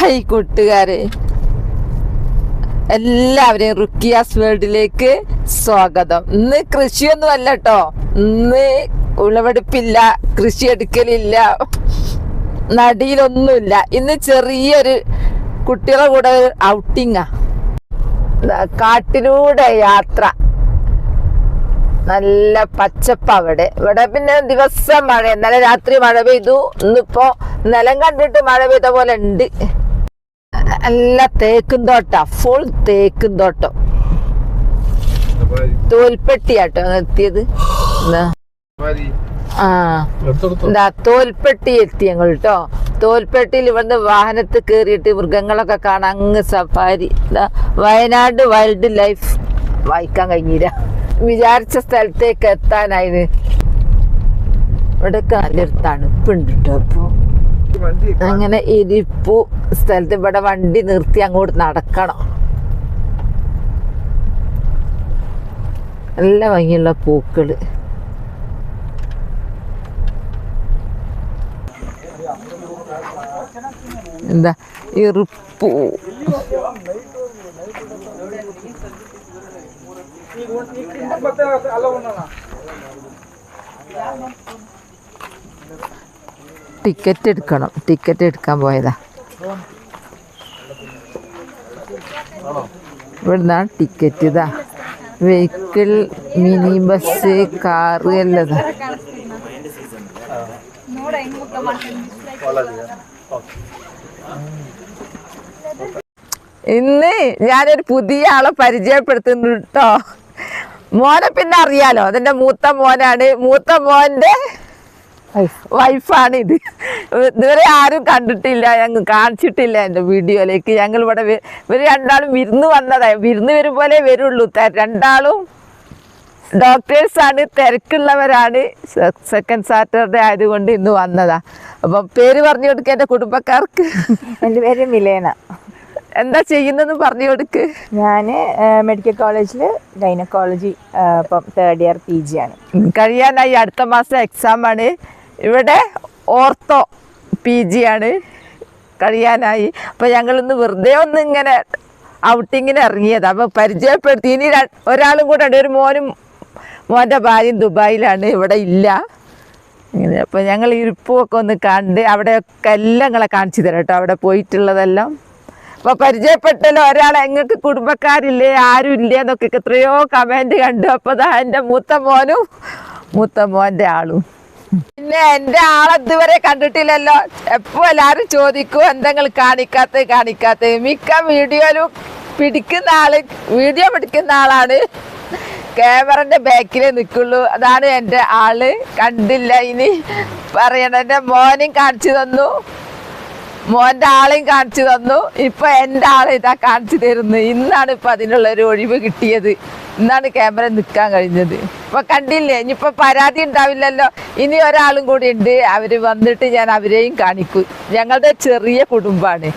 Hi കൂട്ടുകാരെ. എല്ലാവരെയും റുക്കിയാസ് വേൾഡിലേക്ക് സ്വാഗതം. ഇന്ന് കൃഷിയൊന്നും അല്ല കേട്ടോ. ഇന്ന് വിളവെടുപ്പില്ല കൃഷി എടുക്കലില്ല നടിയിലൊന്നുമില്ല. ഇന്ന് ചെറിയൊരു കുട്ടികളെ കൂടെ ഔട്ടിങ്ങാ. കാട്ടിലൂടെ യാത്ര. നല്ല പച്ചപ്പ് അവിടെ. ഇവിടെ പിന്നെ ദിവസം മഴ. ഇന്നലെ രാത്രി മഴ പെയ്തു. ഇന്നിപ്പോ നിലം കണ്ടിട്ട് മഴ പെയ്ത പോലെ ഉണ്ട്. നല്ല തേക്കും തോട്ട. ഫുൾ തേക്കും തോട്ടം. തോൽപ്പെട്ടിയാട്ടോ എന്താ ആ. എന്താ തോൽപ്പെട്ടി എത്തി ഞങ്ങൾ കേട്ടോ തോൽപ്പെട്ടിയിൽ ഇവിടുന്ന് വാഹനത്തിൽ കയറിയിട്ട് മൃഗങ്ങളൊക്കെ കാണാൻ അങ്ങ് സഫാരി. വയനാട് വൈൽഡ് ലൈഫ് വായിക്കാൻ കഴിഞ്ഞില്ല. വിചാരിച്ച സ്ഥലത്തേക്ക് എത്താനായത് ഇവിടെയൊക്കെ നല്ലൊരു തണുപ്പുണ്ട് കേട്ടോ അപ്പൊ അങ്ങനെ ഇരിപ്പു സ്ഥലത്ത് ഇവിടെ വണ്ടി നിർത്തി അങ്ങോട്ട് നടക്കണം. നല്ല ഭംഗിയുള്ള പൂക്കൾ. എന്താ ഇറുപ്പു ടിക്കറ്റ് എടുക്കണം. ടിക്കറ്റ് എടുക്കാൻ പോയതാ. ഇവിടുന്നാണ് ടിക്കറ്റ് ഇതാ. വെഹിക്കിൾ മിനി ബസ് കാറ് എല്ലാം ഇന്ന് ഞാനൊരു പുതിയ ആളെ പരിചയപ്പെടുത്തുന്നു കേട്ടോ മോനെ പിന്നെ അറിയാലോ. അതെന്റെ മൂത്ത മോനാണ്. മൂത്ത മോന്റെ വൈഫാണ് ഇത്. ഇതുവരെ ആരും കണ്ടിട്ടില്ല ഞങ്ങൾ കാണിച്ചിട്ടില്ല എന്റെ വീഡിയോയിലേക്ക്. ഞങ്ങൾ ഇവിടെ ഇവർ രണ്ടാളും വിരുന്ന് വന്നതായി വിരുന്ന് വരും പോലെ വരുള്ളൂ. രണ്ടാളും ഡോക്ടേഴ്സാണ് തിരക്കുള്ളവരാണ്. സെക്കൻഡ് സാറ്റർഡേ ആയതുകൊണ്ട് ഇന്ന് വന്നതാ. അപ്പം പേര് പറഞ്ഞു കൊടുക്കുക എന്റെ കുടുംബക്കാർക്ക്. എന്റെ പേര് മിലേന. എന്താ ചെയ്യുന്നതെന്ന് പറഞ്ഞു കൊടുക്ക്. ഞാൻ മെഡിക്കൽ കോളേജിൽ ഗൈനക്കോളജി ഇപ്പം തേർഡ് ഇയർ പി ജി ആണ്. കഴിയാനായി. അടുത്ത മാസം എക്സാം ആണ്. ഇവിടെ ഓർത്തോ പി ജി ആണ് കഴിയാനായി അപ്പോൾ ഞങ്ങളിന്ന് വെറുതെ ഒന്ന് ഇങ്ങനെ ഔട്ടിങ്ങിന് ഇറങ്ങിയത്. അപ്പോൾ പരിചയപ്പെടുത്തി. ഇനി ഒരാളും കൂടെ ഉണ്ട്. ഒരു മോനും മോന്റെ ഭാര്യയും ദുബായിലാണ്. ഇവിടെ ഇല്ല. ഇങ്ങനെ. അപ്പോൾ ഞങ്ങൾ ഇരിപ്പുമൊക്കെ ഒന്ന് കണ്ട് അവിടെയൊക്കെ എല്ലാം നിങ്ങളെ കാണിച്ചു തരാം കേട്ടോ. അവിടെ പോയിട്ടുള്ളതെല്ലാം. അപ്പോൾ പരിചയപ്പെട്ടല്ലോ. ഒരാൾ എങ്ങൾക്ക് കുടുംബക്കാരില്ലേ? ആരും ഇല്ല? എന്നൊക്കെ എത്രയോ കമന്റ് കണ്ടു. അപ്പോൾ അതാ എന്റെ മൂത്ത മോനും മൂത്ത മോന്റെ ആളും. പിന്നെ എന്റെ ആളെ ഇതുവരെ കണ്ടിട്ടില്ലല്ലോ. എപ്പോ എല്ലാരും ചോദിക്കും എന്തെങ്കിലും കാണിക്കാത്ത കാണിക്കാത്ത മിക്ക വീഡിയോയിലും പിടിക്കുന്ന ആൾ വീഡിയോ പിടിക്കുന്ന ആളാണ്. ക്യാമറന്റെ ബാക്കിലേ നിൽക്കുള്ളൂ അതാണ് എന്റെ ആൾ. കണ്ടില്ല ഇനി. പറയണ. എന്റെ മോനും കാണിച്ചു തന്നു. മോന്റെ ആളെയും കാണിച്ചു തന്നു. ഇപ്പൊ എന്റെ ആളെ ഇതാ കാണിച്ചു തരുന്നു. ഇന്നാണ് ഇപ്പൊ അതിനുള്ള ഒരു ഒഴിവ് കിട്ടിയത്. ഇന്നാണ് ക്യാമറ നിൽക്കാൻ കഴിഞ്ഞത്. ഇപ്പൊ കണ്ടില്ലേ ഇനിയിപ്പോ പരാതി ഉണ്ടാവില്ലല്ലോ. ഇനി ഒരാളും കൂടി ഉണ്ട്. അവർ വന്നിട്ട് ഞാൻ അവരെയും കാണിക്കും. ഞങ്ങളുടെ ചെറിയ കുടുംബാണ്.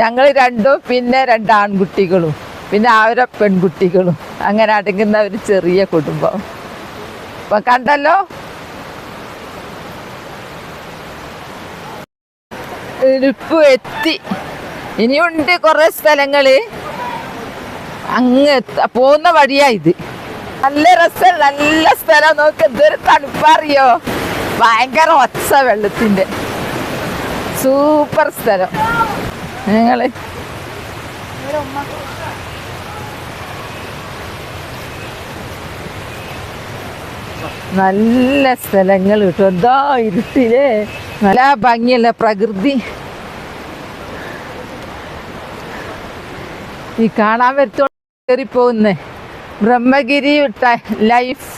ഞങ്ങൾ രണ്ടും പിന്നെ രണ്ട് ആൺകുട്ടികളും. പിന്നെ അവരെ പെൺകുട്ടികളും. അങ്ങനെ അടങ്ങുന്ന ഒരു ചെറിയ കുടുംബം. അപ്പൊ കണ്ടല്ലോ? ഇരിപ്പ് എത്തി. ഇനിയുണ്ട് കുറെ സ്ഥലങ്ങൾ. അങ്ങ് പോകുന്ന വഴിയാ ഇത്. നല്ല രസം നല്ല സ്ഥലം. നോക്ക് എന്തൊരു തണുപ്പറിയോ? ഭയങ്കര ഒച്ച വെള്ളത്തിന്റെ. സൂപ്പർ സ്ഥലം. ഞങ്ങൾ നല്ല സ്ഥലങ്ങൾ കിട്ടും. എന്താ ഇരുട്ടിലേ? നല്ല ഭംഗിയല്ല പ്രകൃതി. ഈ കാണാൻ പറ്റോ കയറി പോകുന്നേ ബ്രഹ്മഗിരി ലൈഫ്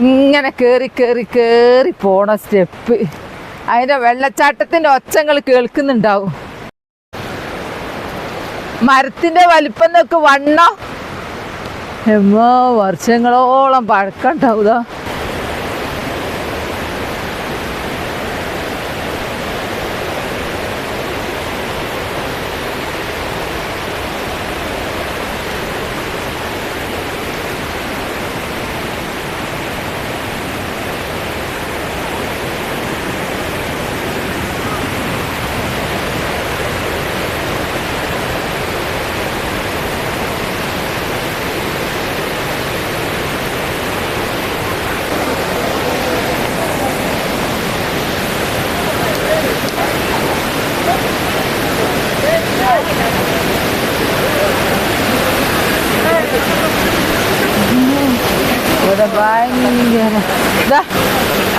ഇങ്ങനെ കയറി കയറി കയറി പോണ സ്റ്റെപ്പ് അതിന്റെ വെള്ളച്ചാട്ടത്തിന്റെ ഒച്ചങ്ങൾ കേൾക്കുന്നുണ്ടാവും. മരത്തിന്റെ വലിപ്പം എന്നൊക്കെ വണ്ണം. എമ്മോ വർഷങ്ങളോളം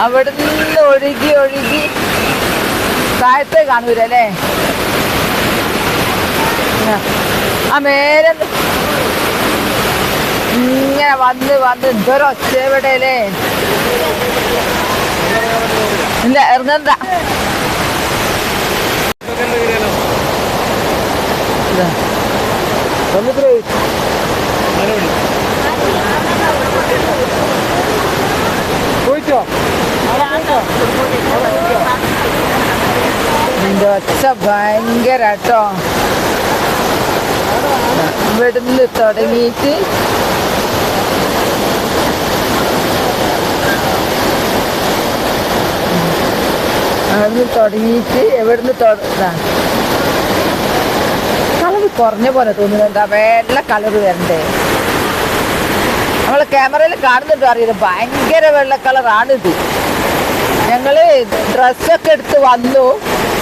അവിടുന്ന് ഒഴുകി ഒഴുകി താഴത്തെ കാണൂരല്ലേ? ആ മേലെ ഇങ്ങനെ വന്ന് വന്ന് എന്തൊരു ഒച്ച ഇവിടെ അല്ലേ ഇല്ല ഇറങ്ങണ്ട. ഇതാ. ഇതിന്റെ ഒച്ച ഭയങ്കര കേട്ടോ ഇവിടുന്ന് തുടങ്ങിയിട്ട് അവിടുന്ന് തുടങ്ങിയിട്ട് എവിടുന്ന് തുടങ്ങാം കളർ കുറഞ്ഞ പോലെ തോന്നുന്നുണ്ട് വെള്ള കളർ വരണ്ടേ. നമ്മൾ ക്യാമറയിൽ കാണുന്നുണ്ടോ അറിയില്ല ഭയങ്കര വെള്ള കളറാണ് ഇത്. ഞങ്ങൾ ഡ്രസ്സൊക്കെ എടുത്ത് വന്നു.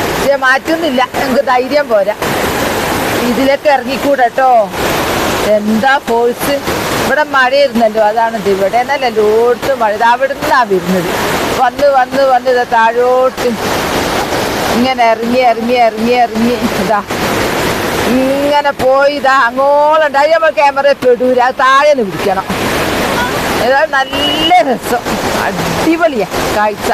പക്ഷെ മാറ്റുന്നില്ല ഞങ്ങൾക്ക് ധൈര്യം പോരാ. ഇതിലേക്ക് ഇറങ്ങിക്കൂടെ കേട്ടോ എന്താ ഫോഴ്സ് ഇവിടെ മഴയിരുന്നല്ലോ അതാണ് ഇത്. ഇവിടെ എന്നല്ല ലോട്ടും മഴ. അവിടെ നിന്നാണ് വരുന്നത്. വന്ന് വന്ന് വന്ന് ഇതാ താഴോട്ട് ഇങ്ങനെ ഇറങ്ങി ഇറങ്ങി ഇറങ്ങി ഇറങ്ങി. ഇതാ ഇങ്ങനെ പോയി ഇതാ അങ്ങോളം. ഉണ്ടായി നമ്മൾ ക്യാമറ പെടൂല താഴെ നിന്ന് പിടിക്കണം. ഏതായാലും നല്ല രസം. അടിപൊളിയാ കാഴ്ച.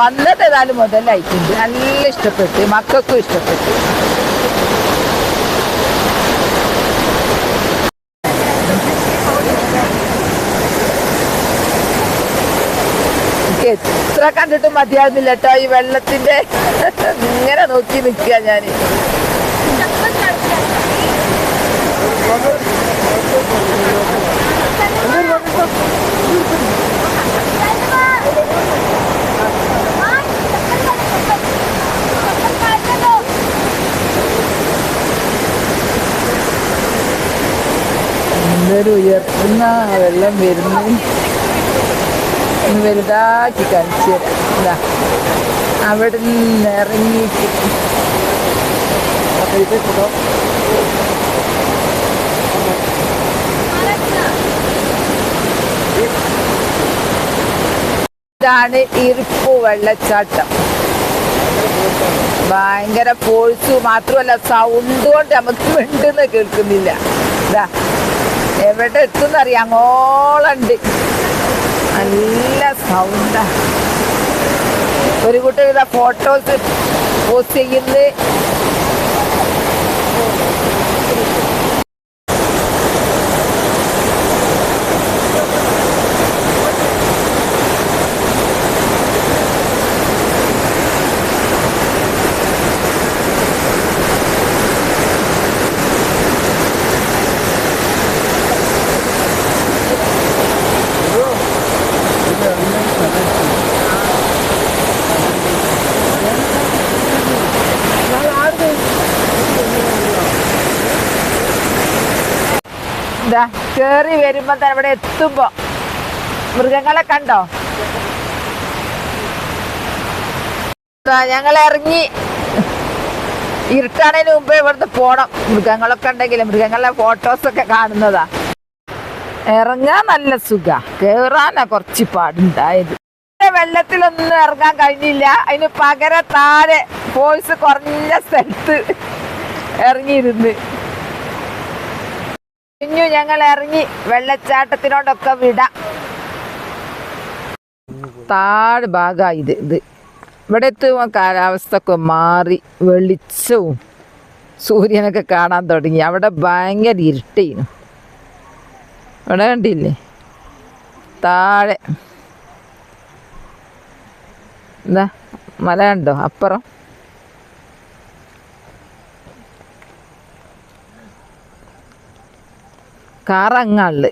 വന്നിട്ട് ഏതായാലും മുതലായിട്ടുണ്ട്. നല്ല ഇഷ്ടപ്പെട്ടു. മക്കൾക്കും ഇഷ്ടപ്പെട്ടു. എത്ര കണ്ടിട്ടും മതിയാകുന്നില്ല കേട്ടോ ഈ വെള്ളത്തിന്റെ. ഇങ്ങനെ നോക്കി നിൽക്കുക ഞാൻ എന്തൊരു ഉയർത്തുന്ന വെള്ളം വരുന്നു. വലുതാക്കി ഇതാ. അവിടെ നിന്ന് ഇറങ്ങിയിട്ട്. ഇതാണ് ഇരിപ്പ് വെള്ളച്ചാട്ടം. ഭയങ്കര ഫോഴ്സ് മാത്രമല്ല സൗണ്ട് കൊണ്ട് നമുക്ക് മിണ്ടുന്ന കേൾക്കുന്നില്ല. ഇതാ എവിടെ എത്തുന്നറിയാം? അങ്ങോളുണ്ട്. നല്ല സൗണ്ടാ ഒരു കൂട്ടം ഇതാ ഫോട്ടോസ് പോസ്റ്റ് ചെയ്യുന്നത് കേറി വരുമ്പോ തന്നെ ഇവിടെ എത്തുമ്പോ മൃഗങ്ങളെ കണ്ടോ? ഞങ്ങൾ ഇറങ്ങി. ഇരുട്ടാണതിന് മുമ്പേ ഇവിടുന്ന് പോണം. മൃഗങ്ങളൊക്കെ ഉണ്ടെങ്കിൽ മൃഗങ്ങളുടെ ഫോട്ടോസ് ഒക്കെ കാണുന്നതാ. ഇറങ്ങാൻ നല്ല സുഖ. കേറാനാ കുറച്ച് പാടുണ്ടായത്. വെള്ളത്തിലൊന്നും ഇറങ്ങാൻ കഴിഞ്ഞില്ല. അതിന് പകരം താഴെ പോയിസ് കുറഞ്ഞ സ്ഥലത്ത് ഇറങ്ങിയിരുന്ന്. കുഞ്ഞു ഞങ്ങൾ ഇറങ്ങി വെള്ളച്ചാട്ടത്തിനോടൊക്കെ വിടാം. താഴ് ഭാഗമാണ് ഇത് ഇത്. ഇവിടെ എത്തുമ്പോൾ കാലാവസ്ഥ ഒക്കെ മാറി വെളിച്ചവും സൂര്യനൊക്കെ കാണാൻ തുടങ്ങി. അവിടെ ഭയങ്കര ഇരുട്ടേനു. ഇവിടെ കണ്ടില്ലേ? താഴെ. എന്താ മല കണ്ടോ? അപ്പുറം. കാർ അങ്ങാൾ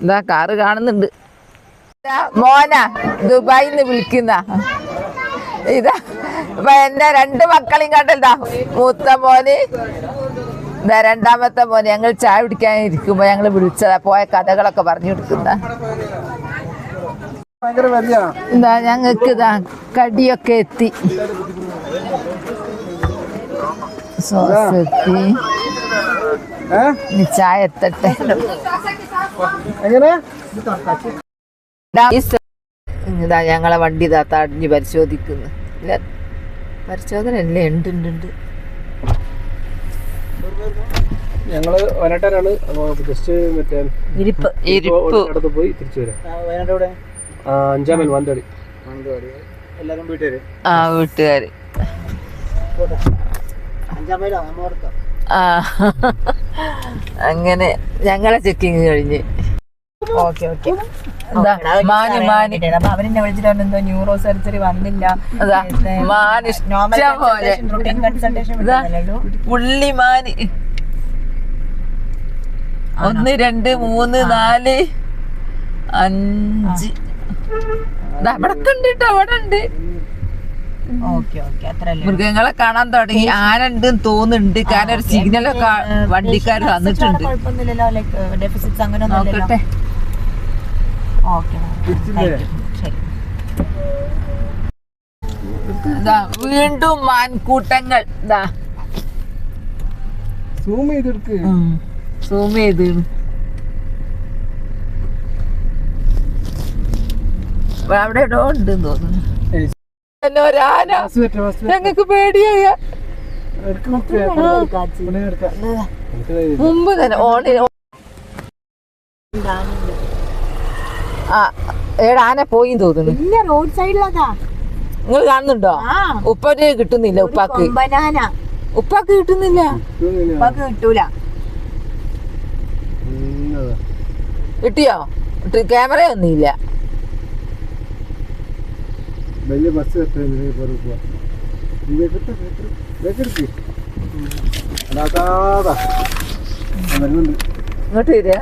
എന്താ കാറ് കാണുന്നുണ്ട്. മോന ദുബായിൽ നിന്ന് വിളിക്കുന്ന. ഇതാ എന്റെ രണ്ട് മക്കളെയും കണ്ടല്ലോ. മൂത്ത മോന് ഇതാ രണ്ടാമത്തെ മോന്. ഞങ്ങൾ ചായ പിടിക്കാൻ ഇരിക്കുമ്പോ ഞങ്ങൾ വിളിച്ചതാ പോയ കഥകളൊക്കെ പറഞ്ഞു കൊടുക്കുന്ന. എന്താ ഞങ്ങൾക്ക് ഇതാ കടിയൊക്കെ എത്തി. സോസ് എത്തി. ചായ എത്തട്ടെ. എങ്ങനെ? ഇതാ ഞങ്ങളെ വണ്ടി ഇതാ തടഞ്ഞ് പരിശോധിക്കുന്നു. ഇല്ല പരിശോധന അല്ലേ? ഉണ്ട് ഉണ്ട് ഉണ്ട്. ഞങ്ങൾ വയനാട്ടുകാരാണ് ജസ്റ്റ് മറ്റേ ഇരിപ്പ്. ഇരിപ്പ്. അടുത്ത് പോയി തിരിച്ചു വരാം. വയനാട് ആ, അഞ്ചാം മൈൽ മാനന്തവാടി എല്ലാരും വീട്ടുകാര്? ആ വീട്ടുകാര്. അഞ്ചാം മൈലാ നമ്മ ഓർക്കാം ആ. അങ്ങനെ ഞങ്ങളെ ചെക്കിങ് കഴിഞ്ഞ്. ഓക്കെ ഓക്കെ എന്താ മാന് മാന്. അപ്പൊ അവരെന്നെ വിളിച്ചിട്ട് എന്തോ ന്യൂറോ സർജറി വന്നില്ല. പോലെ. ഇതാ ഒന്ന് രണ്ട് മൂന്ന് നാല് അഞ്ച്. അവിടെ കണ്ടിട്ട് ഉണ്ട് കേട്ടോ അവിടെ ഉണ്ട്. മൃഗങ്ങളെ കാണാൻ തുടങ്ങി. ആന ഉണ്ട് തോന്നുന്നുണ്ട്. കാരണം ഒരു സിഗ്നലൊക്കെ വണ്ടിക്കാർ വന്നിട്ടുണ്ട് കുഴപ്പമൊന്നുമില്ലല്ലോ. ലൈക്ക് ഡെഫിസിറ്റ്സ് അങ്ങനെ ഒന്നും നോക്കട്ടെ. വീണ്ടും മാൻകൂട്ടങ്ങൾ. ഇതാ. സൂം ചെയ്തെടുക്ക്. സൂം ചെയ്ത്. അവിടെ ഇടോ ഉണ്ട് തോന്നുന്നു. ഒരാന. ഞങ്ങൾക്ക് പേടിയായ. മുമ്പ് തന്നെ ഓണി ആ ഏടെ ആന പോയി തോന്നുന്നു. ഇല്ല റോഡ് സൈഡിലതാ. നിങ്ങൾ കാണുന്നുണ്ടോ? ഉപ്പന് കിട്ടുന്നില്ല ഉപ്പാക്ക്. ബനാന ഉപ്പാക്ക് കിട്ടുന്നില്ല. ഉപ്പാക്ക് കിട്ടൂല. കിട്ടിയോ? ക്യാമറ ഒന്നുമില്ല. വലിയ ബസ് ഇപ്പോൾ പോവാ. ഇങ്ങോട്ട് വരിക.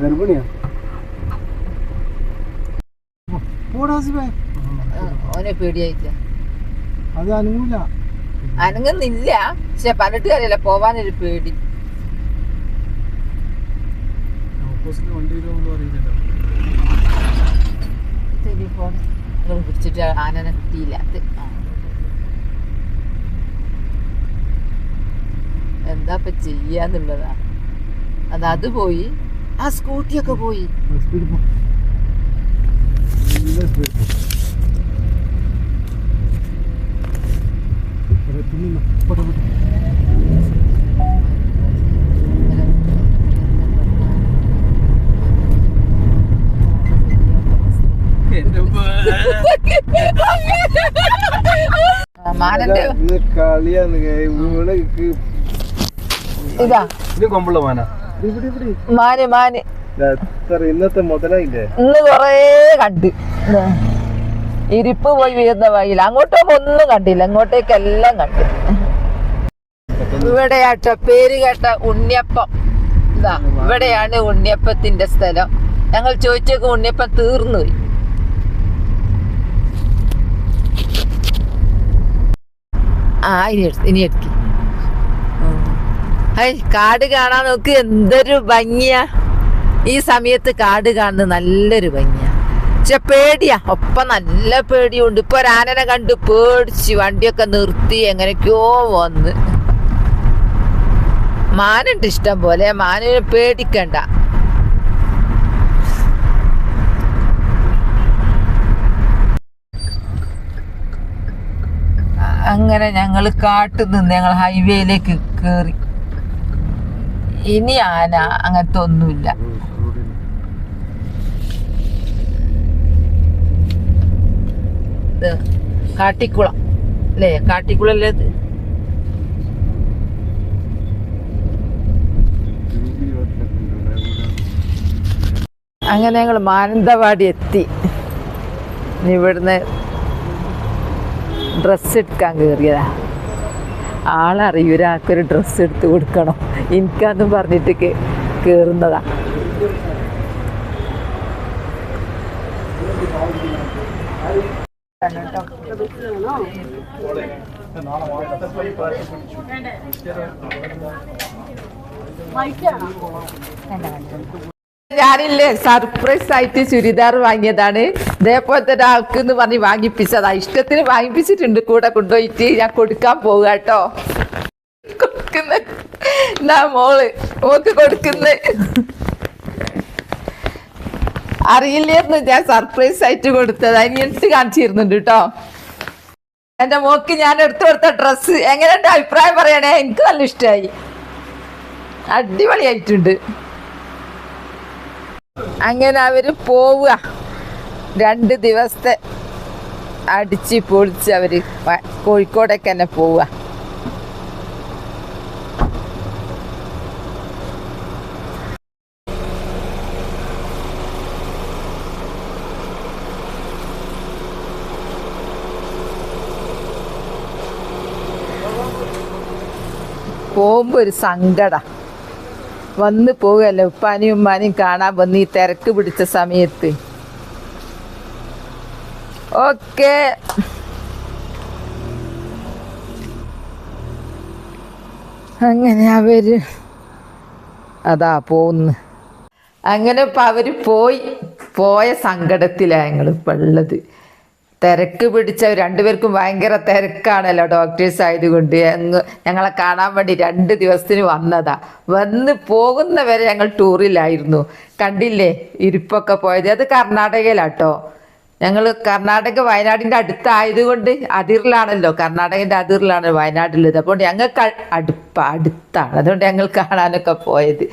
ഗർഭിണിയാ ഓനെ പേടിയായില്ല അത് അനങ്ങൂല. അനങ്ങുന്നില്ല. പക്ഷെ പറഞ്ഞിട്ട് കാര്യല്ല പോവാനൊരു പേടി. ഓപ്പോസിറ്റ് വണ്ടി വരുമോ അറിയില്ലല്ലോ ടെലിഫോൺ നിങ്ങൾ പിടിച്ചിട്ട് ആനനെ കിട്ടിയില്ല. അത്. എന്താ ഇപ്പൊ ചെയ്യാന്നുള്ളതാ അത് അത് പോയി. ആ സ്കൂട്ടിയൊക്കെ പോയി. സ്പീഡ് പോ നല്ല സ്പീഡ് പോ എടാ, തിന്നുന്നു. പോട്ടെ, പോട്ടെ. ആ, മാനന്റെ ഇത്. ഇതാ കൊമ്പുള്ള മാന. മാന് മാന്. ഇന്നത്തെ മുതലായില്ലേ? ഇന്ന് കൊറേ കണ്ട്. ഇരിപ്പ് പോയി വീഴുന്ന വഴിയിൽ. അങ്ങോട്ടും ഒന്നും കണ്ടില്ല. അങ്ങോട്ടേക്കെല്ലാം കണ്ട്. ഇവിടെയാട്ടോ പേര് കേട്ട ഉണ്ണിയപ്പം. ഇതാ ഇവിടെയാണ് ഉണ്ണിയപ്പത്തിന്റെ സ്ഥലം. ഞങ്ങൾ ചോദിച്ചേക്ക് ഉണ്ണിയപ്പം തീർന്നു പോയി ആ ഇനി ഇനി കാട് കാണാൻ നോക്ക് എന്തൊരു ഭംഗിയാ. ഈ സമയത്ത് കാട് കാണുന്നത് നല്ലൊരു ഭംഗിയാ. പക്ഷെ പേടിയാ. ഒപ്പം നല്ല പേടിയുണ്ട്. ഇപ്പൊ ഒരാനനെ കണ്ട് പേടിച്ച് വണ്ടിയൊക്കെ നിർത്തി എങ്ങനെയൊക്കെയോ വന്ന്. മാനുണ്ട് ഇഷ്ടം പോലെ. മാനിനെ പേടിക്കണ്ട. അങ്ങനെ ഞങ്ങൾ കാട്ടിൽ നിന്ന് ഞങ്ങൾ ഹൈവേയിലേക്ക് കയറി ഇനി ആന അങ്ങനത്തെ ഒന്നുമില്ല. കാട്ടിക്കുളം അല്ലേ? കാട്ടിക്കുളം അല്ലേ അങ്ങനെ ഞങ്ങൾ മാനന്തവാടി എത്തി ഇവിടുന്ന് ഡ്രസ്സ് എടുക്കാൻ കയറിയതാ ആളറിയൂ ഒരാൾക്കൊരു ഡ്രസ്സ് എടുത്ത് കൊടുക്കണം. എനിക്കതും പറഞ്ഞിട്ട് കേ- കേറുന്നതാ. ഞാനില്ലേ സർപ്രൈസ് ആയിട്ട് ചുരിദാർ വാങ്ങിയതാണ്. ഇതേപോലത്തെ ഒരാൾക്ക് എന്ന് പറഞ്ഞ് വാങ്ങിപ്പിച്ചതാ. ഇഷ്ടത്തിന് വാങ്ങിപ്പിച്ചിട്ടുണ്ട്. കൂടെ കൊണ്ടുപോയിട്ട് ഞാൻ കൊടുക്കാൻ പോവുക കേട്ടോ. മോൾ. മോക്ക് കൊടുക്കുന്ന. അറിയില്ലായിരുന്നു ഞാൻ സർപ്രൈസ് ആയിട്ട് കൊടുത്തത്. അതിന് എടുത്ത് കാണിച്ചിരുന്നുണ്ട് കേട്ടോ. എന്റെ മോക്ക് ഞാൻ എടുത്തു കൊടുത്ത ഡ്രസ്സ് എങ്ങനെ അഭിപ്രായം പറയണേ? എനിക്ക് നല്ല ഇഷ്ടമായി അടിപൊളിയായിട്ടുണ്ട്. അങ്ങനെ അവർ പോവുക. രണ്ട് ദിവസത്തെ അടിച്ച് പൊളിച്ച് അവർ കോഴിക്കോടേക്ക് തന്നെ പോവുക. പോകുമ്പോൾ ഒരു സങ്കട. വന്ന് പോവുകയല്ലേ? ഉപ്പാനെയും ഉമ്മാനെയും കാണാൻ വന്ന് ഈ തിരക്ക് പിടിച്ച സമയത്ത്. ഓക്കെ. അങ്ങനെ അവർ. അതാ പോന്ന് അങ്ങനെ അവർ പോയി. പോയ സങ്കടത്തിലാണ് ഞങ്ങൾ ഇപ്പം ഉള്ളത്. തിരക്ക് പിടിച്ച രണ്ടുപേർക്കും ഭയങ്കര തിരക്കാണല്ലോ ഡോക്ടേഴ്സ് ആയതുകൊണ്ട്. ഞങ്ങളെ കാണാൻ വേണ്ടി രണ്ട് ദിവസത്തിന് വന്നതാ. വന്ന് പോകുന്നവരെ ഞങ്ങൾ ടൂറിലായിരുന്നു കണ്ടില്ലേ? ഇരിപ്പൊക്കെ പോയത്. അത് കർണാടകയിലാട്ടോ. ഞങ്ങൾ കർണാടക വയനാടിന്റെ അടുത്തായതുകൊണ്ട് അതിരിലാണല്ലോ കർണാടകന്റെ അതിറിലാണ് വയനാട്ടിലുള്ളത്. അപ്പോൾ ഞങ്ങൾക്ക് അടുപ്പ അടുത്താണ്. അതുകൊണ്ട് ഞങ്ങൾ കാണാനൊക്കെ പോയത്.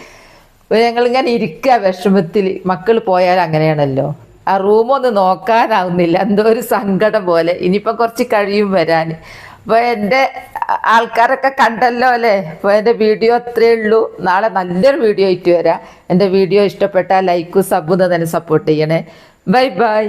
ഞങ്ങളിങ്ങനെ ഇരിക്കുക വിഷമത്തിൽ മക്കൾ പോയാൽ അങ്ങനെയാണല്ലോ. ആ റൂമൊന്ന് നോക്കാനാവുന്നില്ല. എന്തോ ഒരു സങ്കടം പോലെ. ഇനിയിപ്പം കുറച്ച് കഴിയും വരാൻ. അപ്പോൾ എന്റെ ആൾക്കാരൊക്കെ കണ്ടല്ലോ അല്ലേ? അപ്പോൾ എന്റെ വീഡിയോ അത്രയേ ഉള്ളൂ. നാളെ നല്ലൊരു വീഡിയോ ആയിട്ട് വരാം. എന്റെ വീഡിയോ ഇഷ്ടപ്പെട്ടാൽ ലൈക്കും സബും തന്നെ സപ്പോർട്ട് ചെയ്യണേ. Bye bye